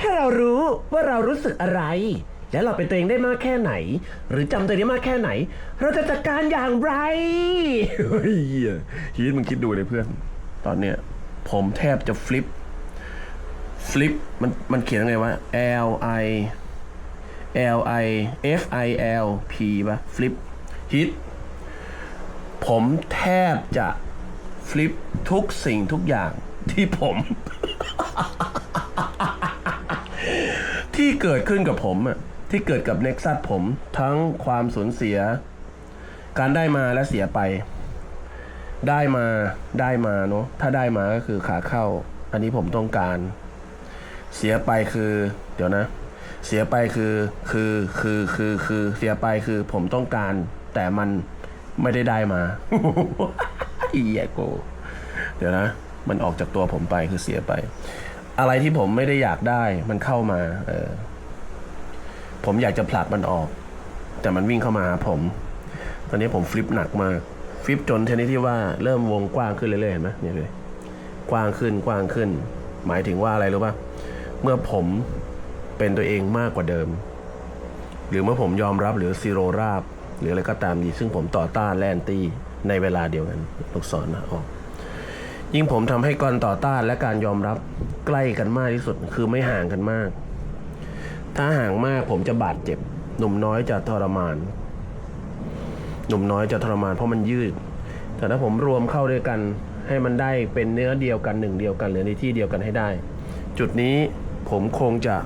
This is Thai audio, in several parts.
ถ้าเรารู้ว่าเรารู้สึกอะไร และเราเป็นตัวเองได้มากแค่ไหน หรือจำตัวเองได้มากแค่ไหน เราจะจัดการอย่างไรเฮ้ยเหี้ยฮีทมึงคิดดูเลยเพื่อน ตอนเนี้ยผมแทบจะฟลิป ฟลิปมันมันเขียนยังไงวะ L I L I F I L P ปะฟลิปฮิตผมแทบจะฟลิปทุกสิ่งทุกอย่างที่ผม ที่เกิดขึ้นกับผมอะที่เกิดกับเน็กซัสผม ทั้งความสูญเสีย การได้มาและเสียไป ได้มาได้มาเนาะถ้าได้มาก็คือขาเข้า อันนี้ผมต้องการ เสียไปคือ เดี๋ยวนะ เสียไปคือคือคือคือคือเสียไปคือผมต้องการ แต่มันไม่ได้ได้มาอีแยโก เดี๋ยวนะ มันออกจากตัวผมไปคือเสียไป อะไรที่ผมไม่ได้อยากได้มันเข้ามา เออ ผมอยากจะผลักมันออก แต่มันวิ่งเข้ามาหาผม ตอนนี้ผมฟลิปหนักมากฟลิปจนชนิดที่ว่าเริ่มวงกว้างขึ้นเรื่อยๆเห็นไหมเนี่ยเลยกว้างขึ้นกว้างขึ้น หมายถึงว่าอะไรรู้ป่ะเมื่อผมเป็นตัวเองมากกว่าเดิม หรือเมื่อผมยอมรับหรือซีโรราบ หรืออะไรก็ตามดีซึ่งผมต่อต้านแลนตี้ในเวลาเดียวกันลูกศรนะออก ยิ่งผมทำให้การต่อต้านและการยอมรับใกล้กันมากที่สุด คือไม่ห่างกันมาก ถ้าห่างมากผมจะบาดเจ็บ หนุ่มน้อยจะทรมาน หนุ่มน้อยจะทรมานเพราะมันยืด แต่ถ้าผมรวมเข้าด้วยกัน ให้มันได้เป็นเนื้อเดียวกันหนึ่งเดียวกันหรือในที่เดียวกันให้ได้ จุดนี้ผมคงจะ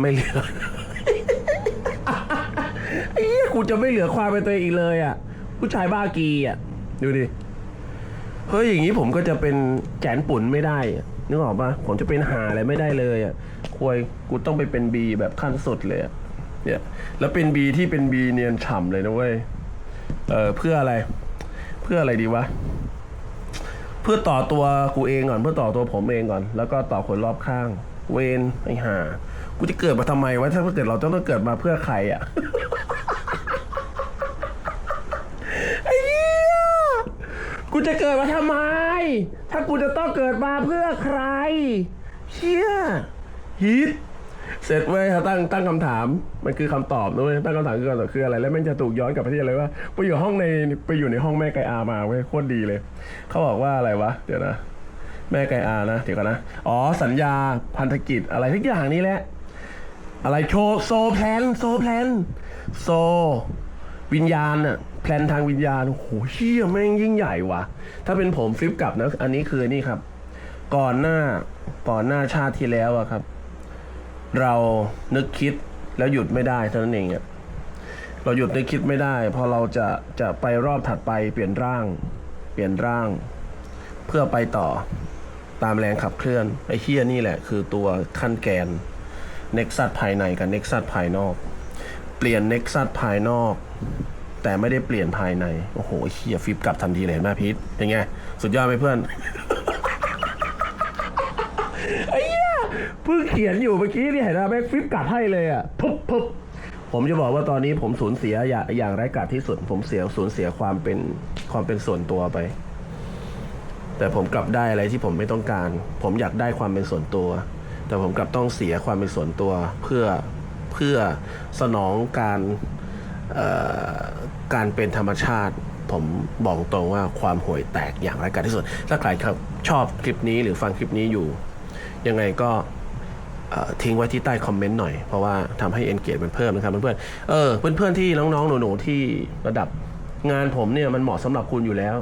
ไม่เหลือไอ้กูจะไม่เหลือความเป็นตัวเองอีกเลยอะ ผู้ชายบ้ากีอะ ดูดิ เฮ้ยอย่างนี้ผมก็จะเป็นแจนปุ่นไม่ได้นึกออกปะผมจะเป็นหาอะไรไม่ได้เลยอะควยกูต้องไปเป็นบีแบบขั้นสุดเลยเนี่ยแล้วเป็นบีที่เป็นบีเนียนฉ่ำเลยนะเว้ยเออเพื่ออะไร เพื่ออะไรดีวะเพื่อต่อตัวกูเองก่อนเพื่อต่อตัวผมเองก่อน แล้วก็ต่อคนรอบข้าง เวนไอ้ห่ากูจะเกิดมาทำไมวะถ้าเกิดเราต้องเกิดมาเพื่อใครอะ ไอ้เหี้ย กูจะเกิดมาทำไม ถ้ากูจะต้องเกิดมาเพื่อใคร เชี่ยฮิตเสร็จเว้ยเขาตั้งตั้งคำถามมันคือคำตอบนะเว้ยตั้งคำถามคือคำตอบคืออะไร แล้วแม่งจะถูกย้อนกลับไปที่อะไรว่าไปอยู่ห้องในไปอยู่ในห้องแม่ไกอามาเว้ยโคตรดีเลย เขาบอกว่าอะไรวะ เดี๋ยวนะ แม่ไกอานะเดี๋ยวกันนะ อ๋อ สัญญาพันธกิจอะไรทุกอย่างนี้แหละ อะไรโชโซแพลนโซแพลนโซ วิญญาณอะ แพลนทางวิญญาณโอ้โหเชี่ยแม่งยิ่งใหญ่ว่ะถ้าเป็นผมฟลิปกลับนะ อันนี้คือนี่ครับ ก่อนหน้าก่อนหน้าชาติที่แล้วอะครับ เรานึกคิดแล้วหยุดไม่ได้เท่านั้นเองอะเราหยุดนึกคิดไม่ได้ พอเราจะจะไปรอบถัดไปเปลี่ยนร่าง เปลี่ยนร่าง เพื่อไปต่อตามแรงขับเคลื่อนไอ้เฮียนี่แหละ คือตัวขั้นแกนเน็กซัสภายในกับเน็กซัสภายนอก เปลี่ยนเน็กซัสภายนอก แต่ไม่ได้เปลี่ยนภายใน โอ้โหเฮียฟิปกลับทันทีเลยเห็นไหมพีทเป็นไง สุดยอดไหมเพื่อนไอ้เหี้ยเพิ่งเขียนอยู่เมื่อกี้นี่เห็นไหมแม่งฟิปกลับให้เลยอะปุ๊บปุ๊บผมจะบอกว่าตอนนี้ผมสูญเสียอย่างอย่างไร้กาจที่สุด ผมเสียสูญเสียความเป็นความเป็นส่วนตัวไป แต่ผมกลับได้อะไรที่ผมไม่ต้องการ ผมอยากได้ความเป็นส่วนตัว แต่ผมกลับต้องเสียความเป็นส่วนตัว เพื่อเพื่อสนองการ การเป็นธรรมชาติผมบอกตรงว่าความห่วยแตกอย่างไร้ายกาจที่สุด ถ้าใครครับชอบคลิปนี้หรือฟังคลิปนี้อยู่ ยังไงก็ทิ้งไว้ที่ใต้คอมเมนต์หน่อย เพราะว่าทำให้ engage มันเพิ่มนะครับเพื่อนๆเออเพื่อนๆที่น้องๆหนูๆที่ระดับงานผมเนี่ยมันเหมาะสำหรับคุณอยู่แล้ว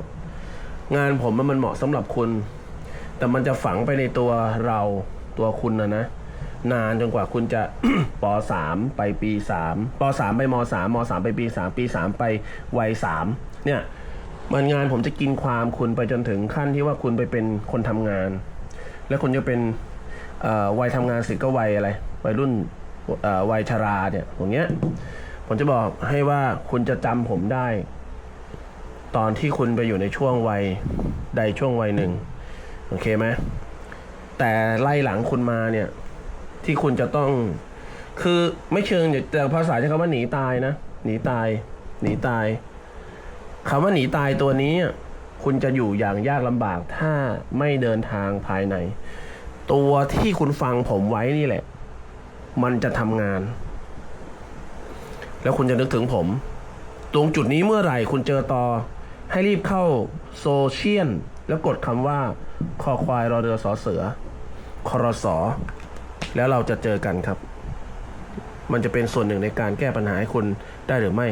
งานผมมันเหมาะสำหรับคุณ แต่มันจะฝังไปในตัวเราตัวคุณนะนะ นานจนกว่าคุณจะปสามไปปีสามปสามไปมสามมสามไปปีสามปีสามไปวัยสามเนี่ยมันงานผมจะกินความคุณไปจนถึงขั้นที่ว่าคุณไปเป็นคนทำงาน แล้วคุณจะเป็นวัยทำงานสร็จก็วัยอะไรวัยรุ่นวัยชราเนี่ยอย่างเงี้ยผมจะบอกให้ว่าคุณจะจำผมได้ ตอนที่คุณไปอยู่ในช่วงวัยใดช่วงวัยหนึ่งโอเคไหมแต่ไล่หลังคุณมาเนี่ย ที่คุณจะต้อง คือไม่เชิงแต่ภาษาใช้คำว่าหนีตายนะหนีตาย หนีตายคำว่าหนีตายตัวนี้ คุณจะอยู่อย่างยากลำบากถ้าไม่เดินทางภายใน ตัวที่คุณฟังผมไว้นี่แหละ มันจะทำงาน แล้วคุณจะนึกถึงผม ตรงจุดนี้เมื่อไหร่คุณเจอต่อ ให้รีบเข้าโซเชียลแล้วกดคำว่า คอควายรอเรือสอเสือคอรอสอ แล้วเราจะเจอกันครับ มันจะเป็นส่วนหนึ่งในการแก้ปัญหาให้คุณได้หรือไม่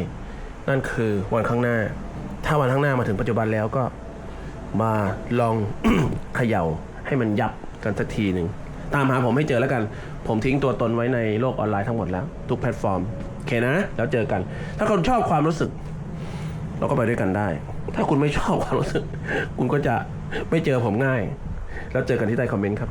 นั่นคือวันข้างหน้า ถ้าวันข้างหน้ามาถึงปัจจุบันแล้วก็มาลองเขย่าให้มันยับกันสักทีหนึ่งตามหาผมให้เจอแล้วกัน ผมทิ้งตัวตนไว้ในโลกออนไลน์ทั้งหมดแล้ว ทุกแพลตฟอร์ม โอเคนะ แล้วเจอกัน ถ้าคุณชอบความรู้สึก เราก็ไปด้วยกันได้ ถ้าคุณไม่ชอบความรู้สึก คุณก็จะไม่เจอผมง่าย แล้วเจอกันที่ใต้คอมเมนต์ครับ